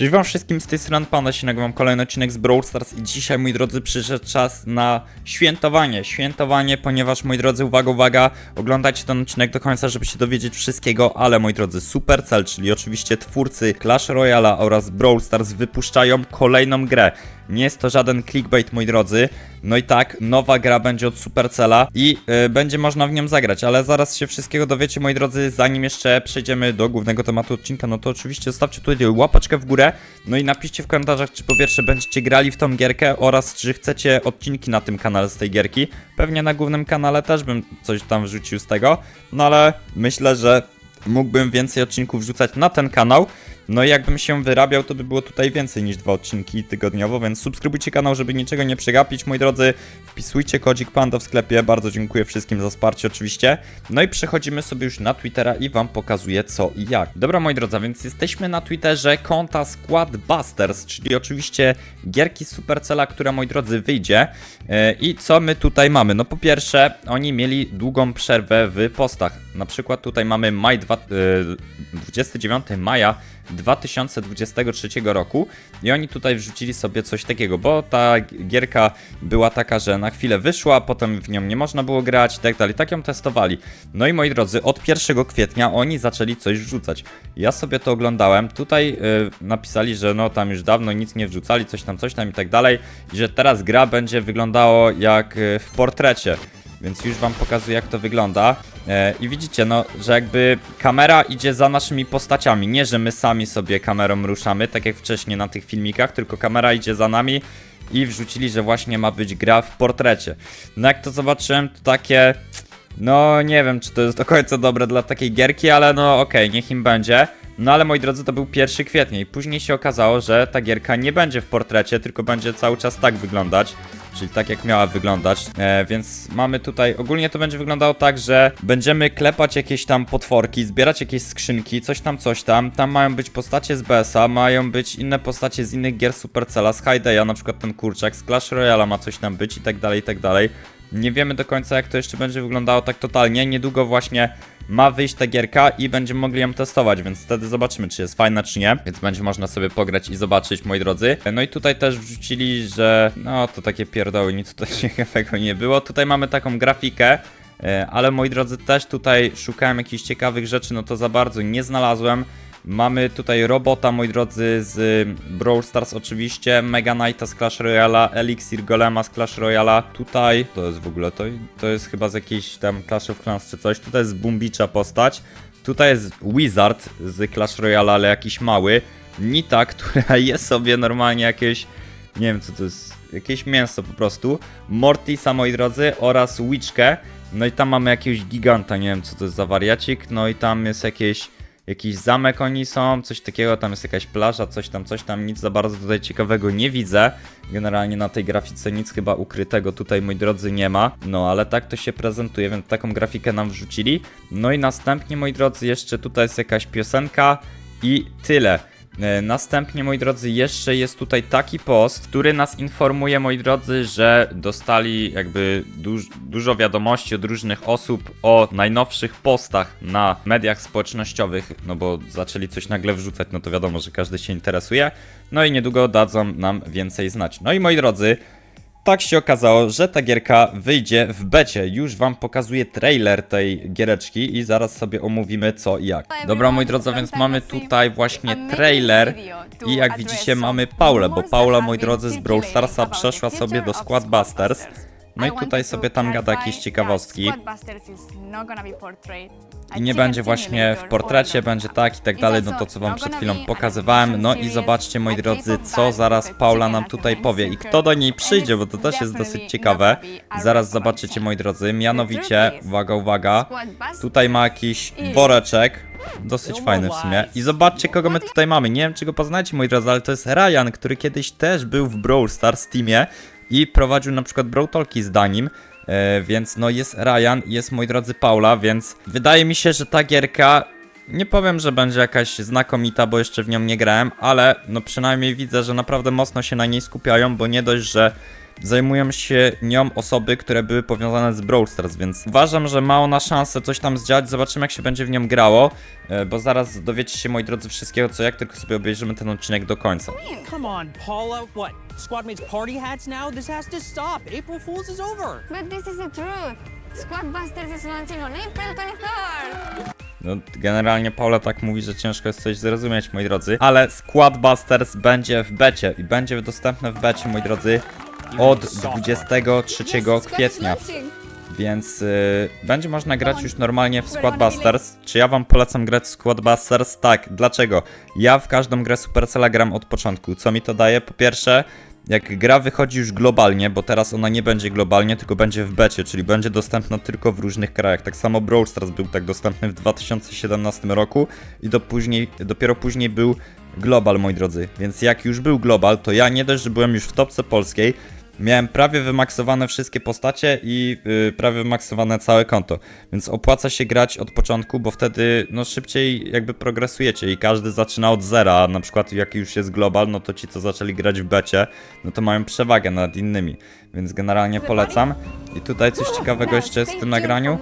Cześć wam wszystkim, z tej strony Panda się nagrywam kolejny odcinek z Brawl Stars i dzisiaj, moi drodzy, przyszedł czas na świętowanie. Świętowanie, ponieważ, moi drodzy, uwaga, uwaga, oglądajcie ten odcinek do końca, żeby się dowiedzieć wszystkiego, ale, moi drodzy, Supercell, czyli oczywiście twórcy Clash Royale oraz Brawl Stars wypuszczają kolejną grę. Nie jest to żaden clickbait, moi drodzy. No i tak, nowa gra będzie od Supercella i y, będzie można w nią zagrać, ale zaraz się wszystkiego dowiecie, moi drodzy, zanim jeszcze przejdziemy do głównego tematu odcinka, no to oczywiście zostawcie tutaj łapaczkę w górę, no i napiszcie w komentarzach, czy po pierwsze będziecie grali w tą gierkę oraz czy chcecie odcinki na tym kanale z tej gierki. Pewnie na głównym kanale też bym coś tam wrzucił z tego, no ale myślę, że mógłbym więcej odcinków wrzucać na ten kanał. No i jakbym się wyrabiał, to by było tutaj więcej niż dwa odcinki tygodniowo, więc subskrybujcie kanał, żeby niczego nie przegapić, moi drodzy. Wpisujcie kodzik Panda w sklepie, bardzo dziękuję wszystkim za wsparcie oczywiście. No i przechodzimy sobie już na Twittera i wam pokazuję co i jak. Dobra, moi drodzy, więc jesteśmy na Twitterze konta Squad Busters, czyli oczywiście gierki Supercella, która, moi drodzy, wyjdzie. E, I co my tutaj mamy? No po pierwsze, oni mieli długą przerwę w postach. Na przykład tutaj mamy maj dwa, e, 29 maja 2023 roku i oni tutaj wrzucili sobie coś takiego, bo ta gierka była taka, że na chwilę wyszła, potem w nią nie można było grać i tak dalej, tak ją testowali. No i moi drodzy, od 1 kwietnia oni zaczęli coś wrzucać. Ja sobie to oglądałem, tutaj y, napisali, że no tam już dawno nic nie wrzucali, coś tam, coś tam i tak dalej i że teraz gra będzie wyglądało jak y, w portrecie. Więc już wam pokazuję jak to wygląda. E, I widzicie, no, że jakby kamera idzie za naszymi postaciami. Nie, że my sami sobie kamerą ruszamy, tak jak wcześniej na tych filmikach, tylko kamera idzie za nami i wrzucili, że właśnie ma być gra w portrecie. No jak to zobaczyłem, to takie... No nie wiem, czy to jest do końca dobre dla takiej gierki, ale no okej, niech im będzie. No ale moi drodzy, to był 1 kwietnia i później się okazało, że ta gierka nie będzie w portrecie, tylko będzie cały czas tak wyglądać czyli tak jak miała wyglądać. E, więc mamy tutaj, ogólnie to będzie wyglądało tak, że będziemy klepać jakieś tam potworki, zbierać jakieś skrzynki, coś tam, coś tam. Tam mają być postacie z BS-a, mają być inne postacie z innych gier Supercella, z Hideya, na przykład ten kurczak, z Clash Royale ma coś tam być i tak dalej, i tak dalej. Nie wiemy do końca jak to jeszcze będzie wyglądało tak totalnie. Niedługo właśnie ma wyjść ta gierka i będziemy mogli ją testować, więc wtedy zobaczymy, czy jest fajna, czy nie. Więc będzie można sobie pograć i zobaczyć, moi drodzy. No i tutaj też wrzucili, że no to takie pierdoły, nic tutaj ciekawego nie było. Tutaj mamy taką grafikę. e, Ale moi drodzy, też tutaj szukałem jakichś ciekawych rzeczy, no to za bardzo nie znalazłem. Mamy tutaj robota, moi drodzy, z Brawl Stars oczywiście, Mega Knighta z Clash Royale, Elixir Golema z Clash Royale. Tutaj, to jest w ogóle, to, to jest chyba z jakiejś tam Clash of Clans czy coś. Tutaj jest Bumbicza postać. Tutaj jest Wizard z Clash Royale, ale jakiś mały. Nita, która je sobie normalnie jakieś, nie wiem co to jest, jakieś mięso po prostu. Mortisa, moi drodzy, oraz Witchkę. No i tam mamy jakiegoś giganta, nie wiem co to jest za wariacik. No i tam jest jakieś jakiś zamek oni są, coś takiego, tam jest jakaś plaża, coś tam, coś tam, nic za bardzo tutaj ciekawego nie widzę. Generalnie na tej grafice nic chyba ukrytego tutaj, moi drodzy, nie ma. No, ale tak to się prezentuje, więc taką grafikę nam wrzucili. No i następnie, moi drodzy, jeszcze tutaj jest jakaś piosenka i tyle. E, Następnie, moi drodzy, jeszcze jest tutaj taki post, który nas informuje, moi drodzy, że dostali jakby duż, dużo wiadomości od różnych osób o najnowszych postach na mediach społecznościowych, no bo zaczęli coś nagle wrzucać, no to wiadomo, że każdy się interesuje, no i niedługo dadzą nam więcej znać. No i moi drodzy, tak się okazało, że ta gierka wyjdzie w becie. Już wam pokazuję trailer tej giereczki i zaraz sobie omówimy co i jak. Dobra moi drodzy, więc mamy tutaj właśnie trailer i jak widzicie mamy Paulę, bo Paula moi drodzy z Brawl Starsa przeszła sobie do Squad Busters. No i tutaj sobie tam gada jakieś ciekawostki. I nie będzie właśnie w portrecie, będzie tak i tak dalej, no to co wam przed chwilą pokazywałem. No i zobaczcie moi drodzy, co zaraz Paula nam tutaj powie i kto do niej przyjdzie, bo to też jest dosyć ciekawe. Zaraz zobaczycie moi drodzy, mianowicie, uwaga, uwaga, tutaj ma jakiś woreczek, dosyć fajny w sumie. I zobaczcie kogo my tutaj mamy, nie wiem czy go poznacie moi drodzy, ale to jest Ryan, który kiedyś też był w Brawl Stars Teamie i prowadził na przykład Brawl Talki z Danim. E, więc no jest Ryan, jest moi drodzy Paula, więc wydaje mi się, że ta gierka nie powiem, że będzie jakaś znakomita, bo jeszcze w nią nie grałem, ale no przynajmniej widzę, że naprawdę mocno się na niej skupiają, bo nie dość, że zajmują się nią osoby, które były powiązane z Brawl Stars, więc uważam, że ma ona szansę coś tam zdziałać, zobaczymy jak się będzie w nią grało, e, bo zaraz dowiecie się, moi drodzy, wszystkiego co jak, tylko sobie obejrzymy ten odcinek do końca. Come on, Paula. What? Squad mates party hats now? This has to stop. April Fool's is over. But this is the truth. Squad Busters is launching on April 23rd. No, generalnie Paula tak mówi, że ciężko jest coś zrozumieć, moi drodzy. Ale Squad Busters będzie w becie i będzie dostępne w becie, moi drodzy, od 23 kwietnia. Więc y, będzie można grać już normalnie w Squad Busters. Czy ja wam polecam grać w Squad Busters? Tak. Dlaczego? Ja w każdą grę Supercella gram od początku. Co mi to daje? Po pierwsze, jak gra wychodzi już globalnie, bo teraz ona nie będzie globalnie, tylko będzie w becie, czyli będzie dostępna tylko w różnych krajach. Tak samo Brawl Stars był tak dostępny w 2017 roku i do później, dopiero później był global, moi drodzy. Więc jak już był global, to ja nie dość, że byłem już w topce polskiej, Miałem prawie wymaksowane wszystkie postacie i yy, prawie wymaksowane całe konto. Więc opłaca się grać od początku, bo wtedy no szybciej jakby progresujecie i każdy zaczyna od zera, na przykład jak już jest global, no to ci co zaczęli grać w becie, no to mają przewagę nad innymi. Więc generalnie polecam. I tutaj coś ciekawego jeszcze jest w tym nagraniu.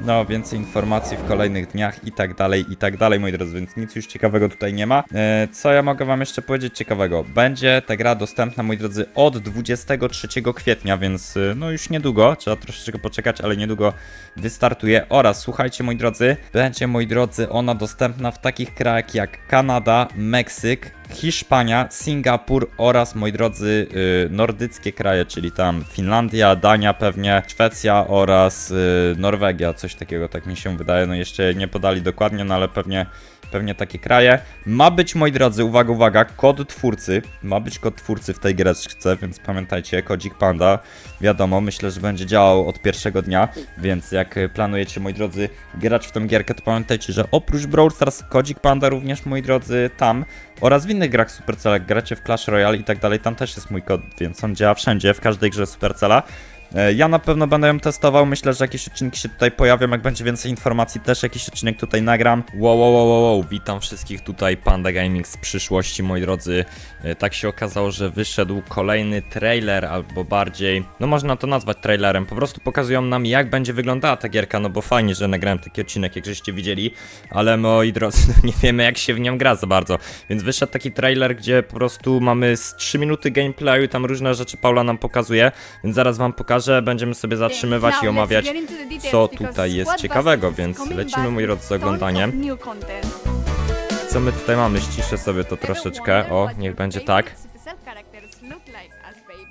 No, więcej informacji w kolejnych dniach i tak dalej, i tak dalej, moi drodzy, więc nic już ciekawego tutaj nie ma. E, co ja mogę wam jeszcze powiedzieć ciekawego? Będzie ta gra dostępna, moi drodzy, od 23 kwietnia, więc y, no już niedługo, trzeba troszeczkę poczekać, ale niedługo wystartuje. Oraz, słuchajcie, moi drodzy, będzie, moi drodzy, ona dostępna w takich krajach jak Kanada, Meksyk, Hiszpania, Singapur oraz, moi drodzy, y, nordyckie kraje, czyli tam Finlandia, Dania pewnie, Szwecja oraz y, Norwegia, coś takiego, tak mi się wydaje. No jeszcze nie podali dokładnie, no ale pewnie, pewnie takie kraje. Ma być, moi drodzy, uwaga, uwaga, kod twórcy, ma być kod twórcy w tej giereczce, więc pamiętajcie, kodzik Panda, wiadomo, myślę, że będzie działał od pierwszego dnia, więc jak planujecie, moi drodzy, grać w tę gierkę, to pamiętajcie, że oprócz Brawl Stars, kodzik Panda również, moi drodzy, tam oraz w innych grach Supercell, jak gracie w Clash Royale i tak dalej, tam też jest mój kod, więc on działa wszędzie, w każdej grze Supercella. E, Ja na pewno będę ją testował, myślę, że jakieś odcinki się tutaj pojawią, jak będzie więcej informacji, też jakiś odcinek tutaj nagram. Wow, wow, wow, wow, witam wszystkich tutaj, Panda Gaming z przyszłości, moi drodzy. E, Tak się okazało, że wyszedł kolejny trailer, albo bardziej, no można to nazwać trailerem, po prostu pokazują nam jak będzie wyglądała ta gierka, no bo fajnie, że nagrałem taki odcinek, jak żeście widzieli, ale moi drodzy, no nie wiemy jak się w nią gra za bardzo, więc wyszedł taki trailer, gdzie po prostu mamy z 3 minuty gameplayu, tam różne rzeczy Paula nam pokazuje, więc zaraz wam pokażę, będziemy sobie zatrzymywać i omawiać, co tutaj jest ciekawego, więc lecimy, moi drodzy, z oglądaniem. Co my tutaj mamy? Ściszę sobie to troszeczkę, o, niech będzie tak.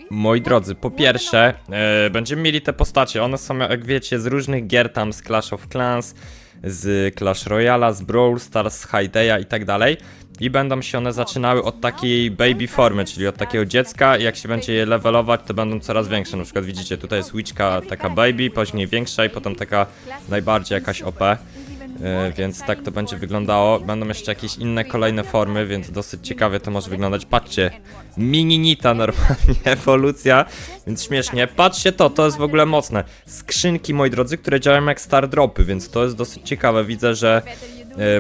Moi drodzy, po pierwsze, e, będziemy mieli te postacie. One są, jak wiecie, z różnych gier, tam z Clash of Clans, z Clash Royale, z Brawl Stars, z Haydaya i tak dalej. I będą się one zaczynały od takiej baby formy, czyli od takiego dziecka. I jak się będzie je levelować, to będą coraz większe. Na przykład widzicie, tutaj jest Witchka taka baby, później większa i potem taka najbardziej jakaś OP. E, więc tak to będzie wyglądało. Będą jeszcze jakieś inne kolejne formy, więc dosyć ciekawie to może wyglądać. Patrzcie, mini Nita normalnie, ewolucja, więc śmiesznie. Patrzcie to, to jest w ogóle mocne. Skrzynki, moi drodzy, które działają jak star dropy, więc to jest dosyć ciekawe. Widzę, że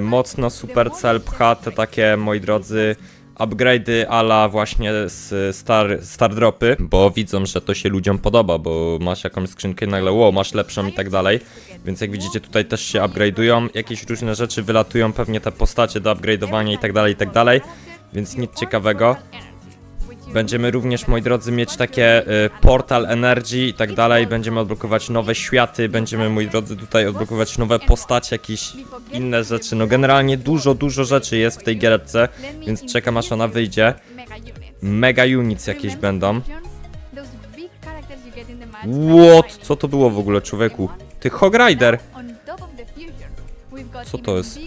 mocno Supercell pcha te takie, moi drodzy, upgrade'y ala właśnie z star, star dropy, bo widzą, że to się ludziom podoba, bo masz jakąś skrzynkę i nagle wow, masz lepszą i tak dalej. Więc jak widzicie tutaj też się upgrade'ują, jakieś różne rzeczy wylatują, pewnie te postacie do upgrade'owania i tak dalej, i tak dalej. Więc nic ciekawego. Będziemy również, moi drodzy, mieć takie y, portal energy i tak dalej. Będziemy odblokować nowe światy, będziemy, moi drodzy, tutaj odblokować nowe postacie, jakieś inne rzeczy. No generalnie dużo, dużo rzeczy jest w tej gierce, więc czekam aż ona wyjdzie. Mega units jakieś będą. What? Co to było w ogóle, człowieku? Ty Hog Rider! Co to jest?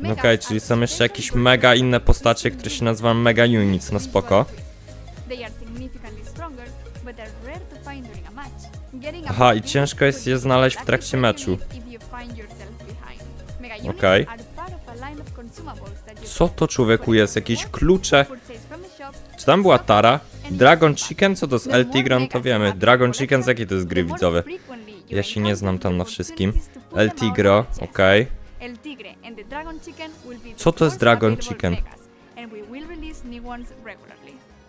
No okej, czyli są jeszcze jakieś mega inne postacie, które się nazywają Mega Units, no spoko. Aha, i ciężko jest je znaleźć w trakcie meczu. Okej. Co to człowieku jest? Jakieś klucze? Czy tam była Tara? Dragon Chicken? Co to jest El Tigran? To wiemy. Dragon Chicken z jakiej to jest gry widzowe? Ja się nie znam tam na wszystkim. El Tigro, okej. El Chicken Co to jest Dragon Chicken?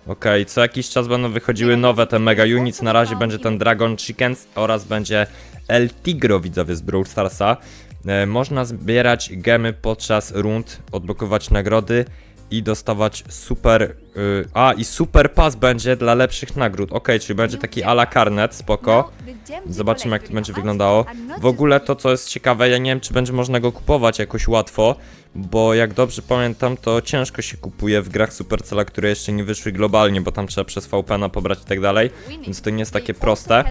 Okej, co jakiś czas będą wychodziły nowe te mega units. Na razie będzie ten Dragon Chickens oraz będzie El Tigro widzowie z Brawl Starsa. E, można zbierać gemy podczas rund, odblokować nagrody i dostawać super. y, a, i super pass będzie dla lepszych nagród. Okej, czyli będzie taki ala karnet, spoko. You Zobaczymy jak to będzie wyglądało. W ogóle to co jest ciekawe, ja nie wiem czy będzie można go kupować jakoś łatwo, bo jak dobrze pamiętam to ciężko się kupuje w grach Supercella, które jeszcze nie wyszły globalnie, bo tam trzeba przez VPN pobrać i tak dalej, więc to nie jest takie proste.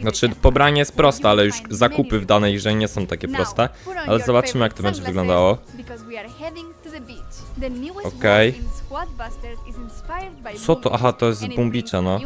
Znaczy pobranie jest proste, ale już zakupy w danej grze nie są takie proste, ale zobaczymy jak to będzie wyglądało. Okej. Co to? Aha, to jest Bumbicze, brings no.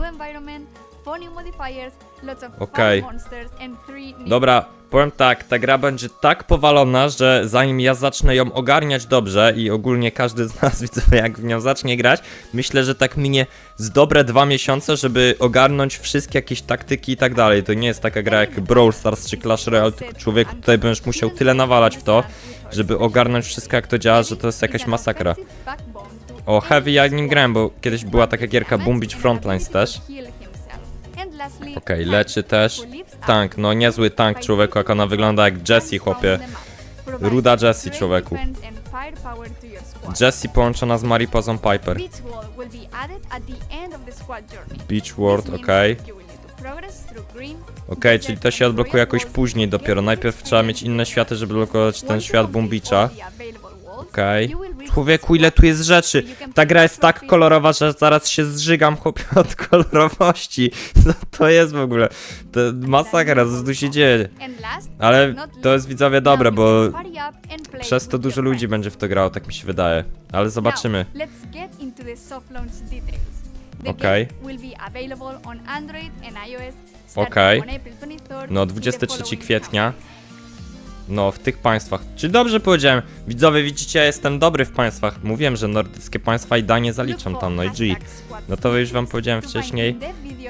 New modifiers, lots of Okej. fun monsters and three new Dobra, powiem tak, ta gra będzie tak powalona, że zanim ja zacznę ją ogarniać dobrze i ogólnie każdy z nas widzowie jak w nią zacznie grać, myślę, że tak minie z dobre dwa miesiące, żeby ogarnąć wszystkie jakieś taktyki i tak dalej. To nie jest taka gra jak Brawl Stars czy Clash Royale, tylko człowieku tutaj będziesz musiał tyle nawalać w to, żeby ogarnąć wszystko jak to działa, że to jest jakaś masakra. O, Heavy ja nim grałem, bo kiedyś była taka gierka Boom Beach Frontlines też. Okej, leczy też. Tank, no niezły tank człowieku, jak ona wygląda jak Jessie, chłopie. Ruda Jessie, człowieku. Jessie połączona z Mariposą Piper. Beach World, okej. Okej, czyli to się odblokuje jakoś później dopiero. Najpierw trzeba mieć inne światy, żeby blokować ten świat Bombicza. Okej. Człowieku, ile tu jest rzeczy! Ta gra jest tak kolorowa, że zaraz się zżygam chłopie od kolorowości. Co to jest w ogóle? To masakra, co tu się dzieje? Ale to jest widzowie dobre, bo przez to dużo ludzi będzie w to grało, tak mi się wydaje. Ale zobaczymy. The Okay. starting Okay. on April 23rd No, in the 23 following kwietnia. No, w tych państwach. Czy dobrze powiedziałem? Widzowie, widzicie, ja jestem dobry w państwach. Mówiłem, że nordyckie państwa i Danię zaliczam tam, no i G. No to już wam powiedziałem wcześniej.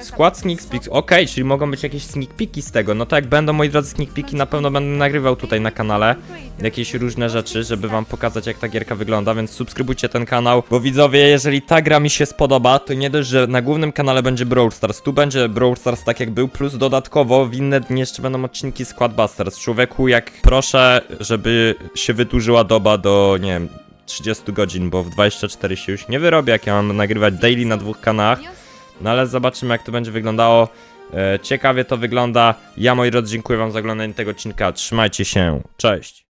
Skład sneak peek, okej, czyli mogą być jakieś sneak peeki z tego. No to jak będą, moi drodzy, sneak peeki, na pewno będę nagrywał tutaj na kanale jakieś różne rzeczy, żeby wam pokazać jak ta gierka wygląda, więc subskrybujcie ten kanał, bo widzowie, jeżeli ta gra mi się spodoba, to nie dość, że na głównym kanale będzie Brawl Stars, tu będzie Brawl Stars tak jak był, plus dodatkowo w inne dni jeszcze będą odcinki Squad Busters. Człowieku, jak proszę, żeby się wydłużyła doba do, nie wiem, 30 godzin, bo w 24 się już nie wyrobię, jak ja mam nagrywać daily na dwóch kanałach. No ale zobaczymy jak to będzie wyglądało. E, ciekawie to wygląda. Ja moi drodzy dziękuję wam za oglądanie tego odcinka. Trzymajcie się. Cześć.